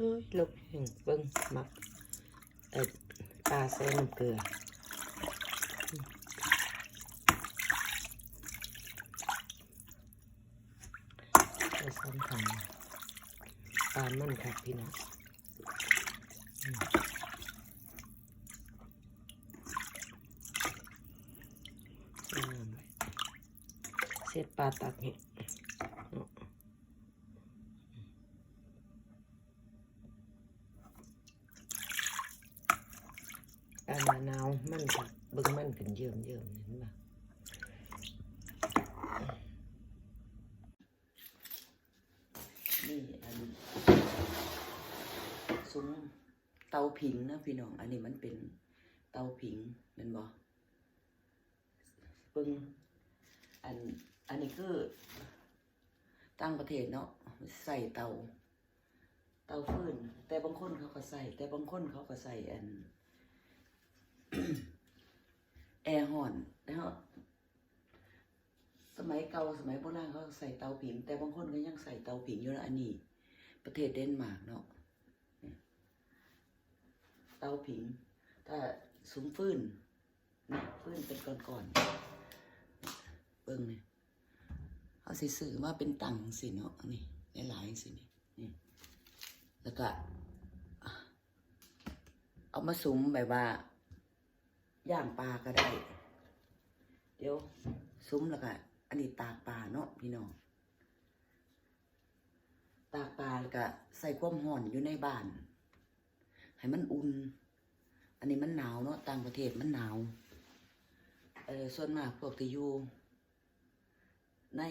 เอ้ยลูกเห็นเบิ้งมักเอ่อปลาใส่น้ำเกลือไปซ้ำทำปลามันครับพี่น้องอืมอืมเสร็จปลาตักเห็ดเนาะ ปลาหน้าหนาวมันก็เบิ่ง มันขึ้นเยิ่มเยิ่มเห็นปะนี่อันซุ้มเตาผิงนะพี่น้อง อันนี้มันเป็นเตาผิงเป็นบ่เบิ่งอัน อันนี้คือต่างประเทศเนาะใส่เตา เตาฟืนแต่บางคนเขาก็ใส่ แต่บางคนเขาก็ใส่อัน แอร์ห่อนแล้วสมัยเก่าสมัยโบราณเขาใส่เตาผิง แต่บางคนก็ยังใส่เตาผิงอยู่นะอันนี้ ประเทศเดนมาร์กเนาะเตาผิง ถ้าสุมฟืนนี่ยฟืนเป็นก้อนๆเบิ่งเนี่ยเขาสิซื้อมาเป็นตังสิเนาะนี่หลายๆสินี่นี่แล้วก็เอามาสุมแบบว่า ย่างปลาก็ได้ เดี๋ยวซุ้มแล้วก็อันนี้ตากปลาเนาะพี่น้อง ตากปลาแล้วก็ใส่ความห่อนอยู่ในบ้าน ให้มันอุ่น อันนี้มันหนาวเนาะต่างประเทศมันหนาวเออส่วนมากพวกที่อยู่ใน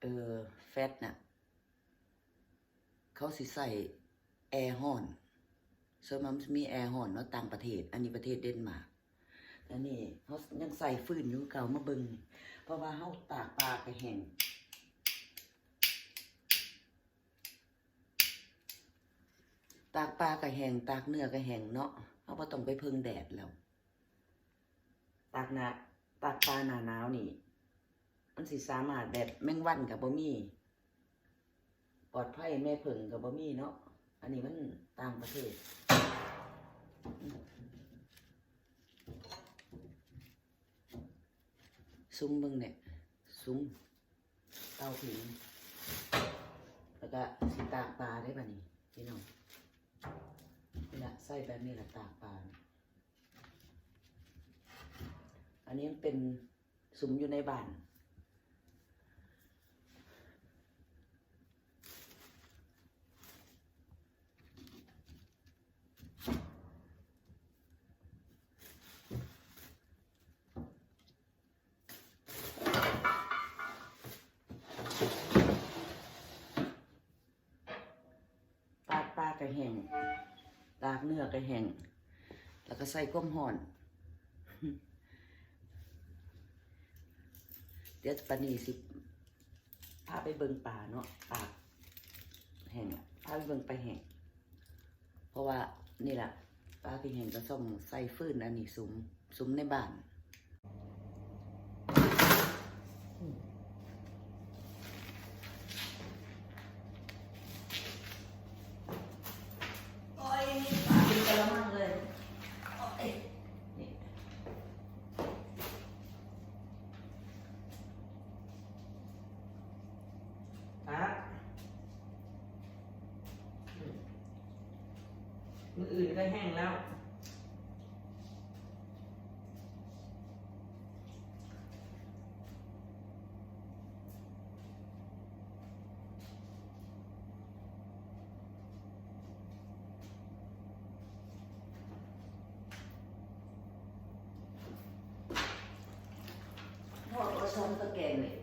เออแฟตน่ะเขาสิใส่แอร์ห่อนส่วนมันมีแอร์ห่อนเนาะต่างประเทศ อันนี้ประเทศเดนมาร์ก อันนี้เขายังใส่ฟืนอยู่เก่ามาบิงเพราะว่าเขาตากปลาไปแห้งตากปลาก็แห้งตากเนื้อก็แห้งเนาะเขาไ่ต้องไปพึ่งแดดแล้ว ตากนาตากปลาหนาหนาวนี่มันสิสามารถแบบแมงวันกับบ่มีปลอดภัยแม่เพิ่งกับบ่มีเนาะอันนี้มันต่างประเทศ ซุ้มเบิ่งเนี่ยซุ้มเตาผิงแล้วก็สีตากปลาได้ป่ะนี่พี่น้องนี่ละใส่แบบนี้ละตากปลาอันนี้มันเป็นซุ้มอยู่ในบ้าน ตากปลากระแห้งตากเนื้อกระแห้งแล้วก็ใส่ก้มห่อน เดี๋ยวปานีสิพาไปเบิงป่าเนาะป่าแห้งอะพาไปเบิงไปแห้งเพราะว่านี่แหละปลาไปแห้งก็ส่งใส่ฟืนอันนี้สุมสุมในบ้าน โอ้ยนี่ปลาเป็นกระมังเลยโอ้ยนี่ครับอืม มืออื่นก็แห้งแล้ว พ่อก็ซ้อมตะแกรงเลย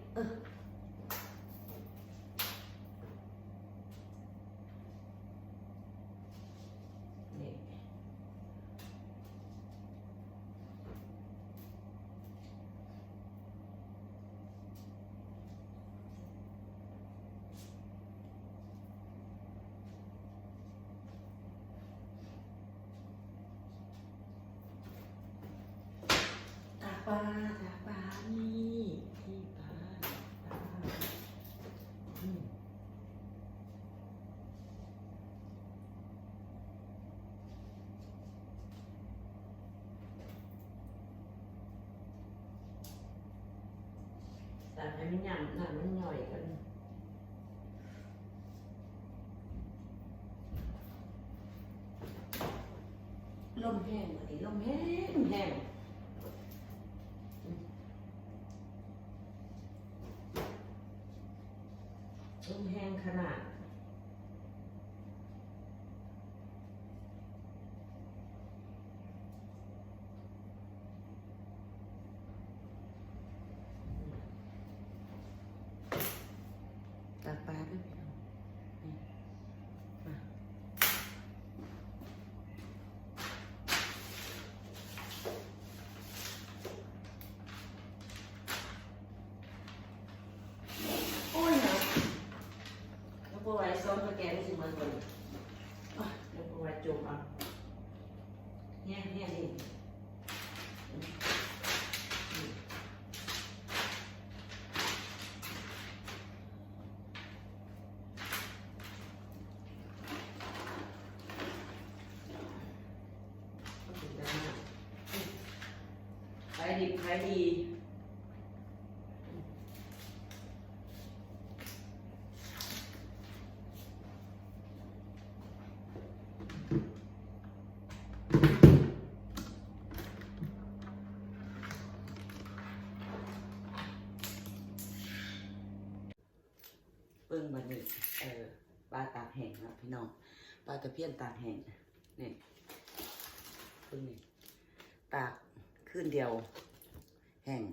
ป้าจ้าป้านี่ที่ป้าป้าแต่ให้มันหยำหน่อยมันหน่อยกันลมแห้งอันนี้ลมแห้งแห้ง ลมแห้งขนาด ตากปลาด้วยพี่น้องนี่มาโอ้ยหนาวแล้ว กูไว้ซ้อนตะแกรงสิมันก่อนเดี๋ยวกูไว้จมอะเนี่ยเนี่ยดิไปดิขายดี บิ่งบันนี้เออปลาตากแห้งนะพี่น้องปลาตะเพียนตากแห้งนี่เบิ่งนี่ตากคืนเดียว แห้ง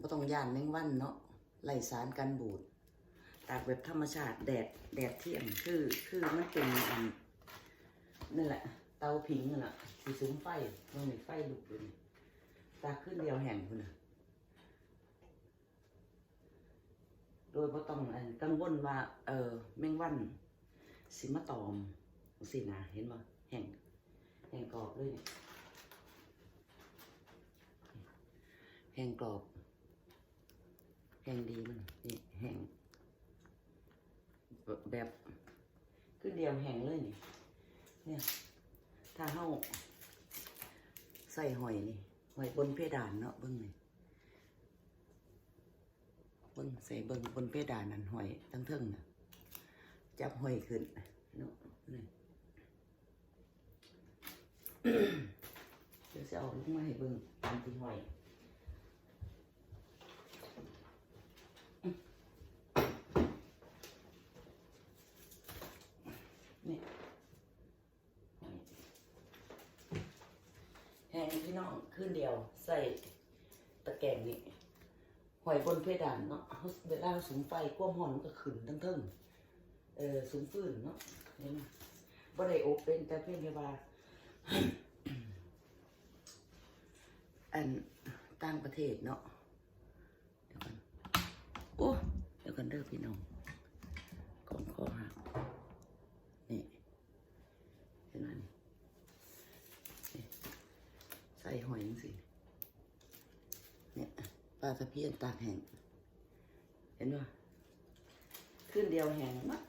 บ่ต้องย่านแมงวันเนาะไหลสารกันบูด ตากแบบธรรมชาติแดดแดดเที่ยงคือคือมันเป็นอันนั่นแหละ เตาผิงนั่นแหละสีซุ้มไฟตรงนี้ไฟลุกเลยตากคืนเดียวแห้งคุณน่ะ ดยบ่ต้องอันกังวลว่า เออแมงวันสิมาตอมสินะเห็นบ่แห้งแห้งกรอบเลยเนี่ยแห้งกรอบแห้งดีมันนี่แห้งแบบคือเดียวแห้งเลยนี่เนี่ยถ้าเฮาใส่หอยนี่หอยบนเพดานเนาะเบิ่งนี่ บิ่งใส่เบิ่งบนเพดานนั่นหอยตั้งเทิงน่ะจับหอยขึ้นเนาะนี่เดี๋ยวจะเอาลูกมาให้เบิ่งตามที่หอยนี่หอยแห้งพี่น้องขึ้นเดียวใส่ตะแกรงนี่ หอยบนเพดานเนาะเวลาสูงไฟก้มหอนมันก็ขึ้นทั้งทั้งเออสูงฟื้นเนาะเห็นไหมบ่ได้อบเป็นแต่เพียงแค่ว่าอันต่างประเทศเนาะเดี๋ยวกันโอ้เดี๋ยวกันเด้อพี่น้องคอหักนี่เห็นไหมนี่นี่ใส่หอยจังสิเนี่ยปลาตะเพียนตากแห้งเห็นป่ะขึ้นเดียวแห้งมัด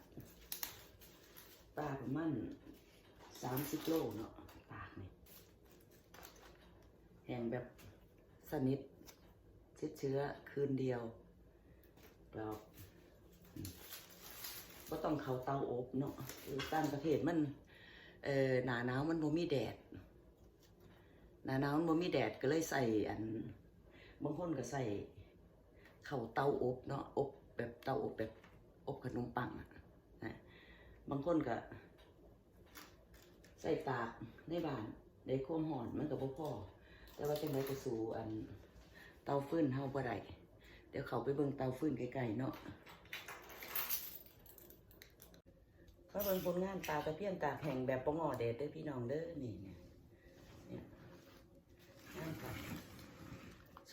ปลาประมาณสามสิบโลเนาะตากนี่แห้งแบบสนิทชิดเชื้อคืนเดียวเราก็ต้องเขาเตาอบเนาะต่างประเทศมันเออหนาหนาวมันบ่มีแดดหนาหนาวมันบ่มีแดดก็เลยใส่อัน บางคนก็ใส่เข่าเตาอบเนาะอบแบบเตาอบแบบอบขนมปังอะนะบางคนก็ ใส่ตากในบ้านได้ความหอนมันก็บ่พอแต่ว่าจังไดก็สู่อันเตาฟืนเฮาบ่ได้เดี๋ยวเขาไปเบิ่งเตาฟืนไกลๆเนาะมาเบิ่งผลงานปลาตะเพียนตากแห้งแบบบ่งอแดดเด้อพี่น้องเด้อนี่เนี่ยเนี่ยงานค่ะ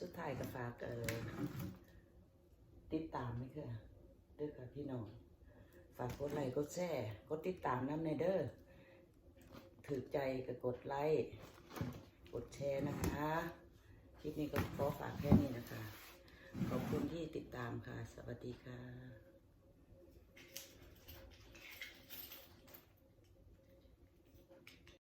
สุดท้ายก็ฝากเออติดตามไหมค่ะด้วยค่ะพี่น้องฝากกดไลค์กดแชร์กดติดตามน้ำในเด้อถือใจก็กดไลค์กดแชร์นะคะคลิปนี้ก็ขอฝากแค่นี้นะคะ ขอบคุณที่ติดตามค่ะ สวัสดีค่ะ